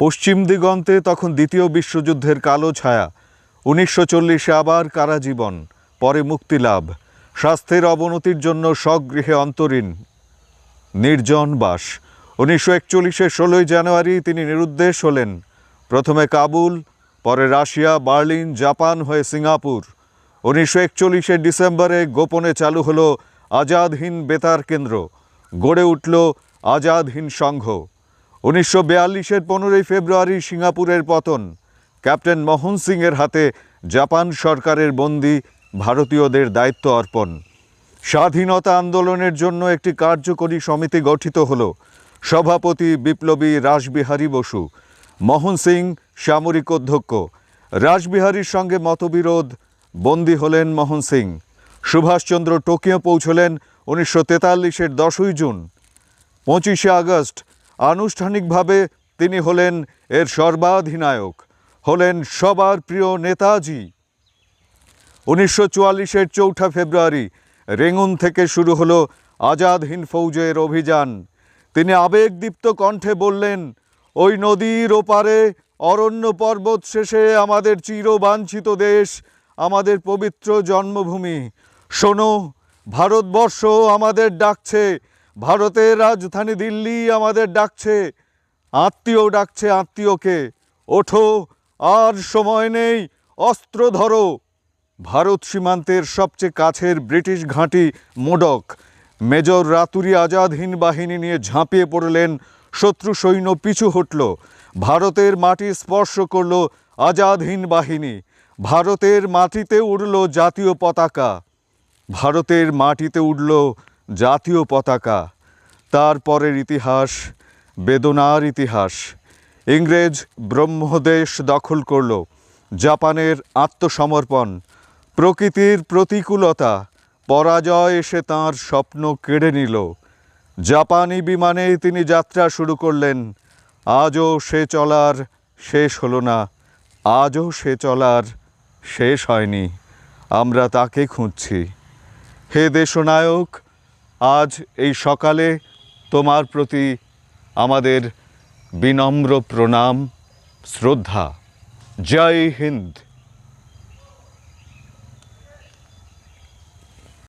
পশ্চিম দিগন্তে তখন দ্বিতীয় বিশ্বযুদ্ধের কালো ছায়া। উনিশশো চল্লিশে আবার কারাজীবন পরে মুক্তিলাভ স্বাস্থ্যের অবনতির জন্য স্বগৃহে অন্তরীণ। নির্জন বাস। উনিশশো একচল্লিশে ষোলোই জানুয়ারি তিনি নিরুদ্দেশ হলেন। প্রথমে কাবুল, পরে রাশিয়া, বার্লিন, জাপান হয়ে সিঙ্গাপুর। উনিশশো একচল্লিশে ডিসেম্বরে গোপনে চালু হলো আজাদ হিন্দ বেতার কেন্দ্র। গড়ে উঠল আজাদ হিন্দ সংঘ। উনিশশো বিয়াল্লিশের পনেরোই ফেব্রুয়ারি সিঙ্গাপুরের পতন। ক্যাপ্টেন মোহন সিংয়ের হাতে জাপান সরকারের বন্দি ভারতীয়দের দায়িত্ব অর্পণ। স্বাধীনতা আন্দোলনের জন্য একটি কার্যকরী সমিতি গঠিত হলো। সভাপতি বিপ্লবী রাসবিহারী বসু, মোহন সিং সামরিক অধ্যক্ষ, রাসবিহারীর সঙ্গে মতবিরোধ, বন্দী হলেন মোহন সিং। সুভাষচন্দ্র টোকিও পৌঁছলেন উনিশশো তেতাল্লিশের দশই জুন। পঁচিশে আগস্ট আনুষ্ঠানিকভাবে তিনি হলেন এর সর্বাধিনায়ক, হলেন সবার প্রিয় নেতাজি। উনিশশো চুয়াল্লিশের চৌঠা ফেব্রুয়ারি রেঙ্গুন থেকে শুরু হলো আজাদ হিন্দ ফৌজের অভিযান। তিনি আবেগদীপ্ত কণ্ঠে বললেন, ওই নদীর ওপারে অরণ্য পর্বত শেষে আমাদের চিরবাঞ্ছিত দেশ, আমাদের পবিত্র জন্মভূমি। শোনো, ভারতবর্ষ আমাদের ডাকছে ভারতের রাজধানী দিল্লি আমাদের ডাকছে। আত্মীয় ডাকছে আত্মীয়কে। ওঠো, আর সময় নেই, অস্ত্র ধরো। ভারত সীমান্তের সবচেয়ে কাছের ব্রিটিশ ঘাঁটি মোডক। মেজর রাতুরি আজাদ হিন্দ বাহিনী নিয়ে ঝাঁপিয়ে পড়লেন, শত্রু সৈন্য পিছু হটল। ভারতের মাটি স্পর্শ করল আজাদ হিন্দ বাহিনী। ভারতের মাটিতে উড়ল জাতীয় পতাকা। ভারতের মাটিতে উঠল জাতীয় পতাকা তারপরের ইতিহাস, বেদনার ইতিহাস। ইংরেজ ব্রহ্মদেশ দখল করল, জাপানের আত্মসমর্পণ, প্রকৃতির প্রতিকূলতা, পরাজয় এসে তাঁর স্বপ্ন কেড়ে নিল। জাপানি বিমানে তিনি যাত্রা শুরু করলেন, আজও সে চলার শেষ হলো না, আজও সে চলার শেষ হয়নি, আমরা তাকে খুঁজছি। হে দেশনায়ক আজ এই সকালে তোমার প্রতি আমাদের বিনম্র প্রণাম শ্রদ্ধা। জয় হিন্দ।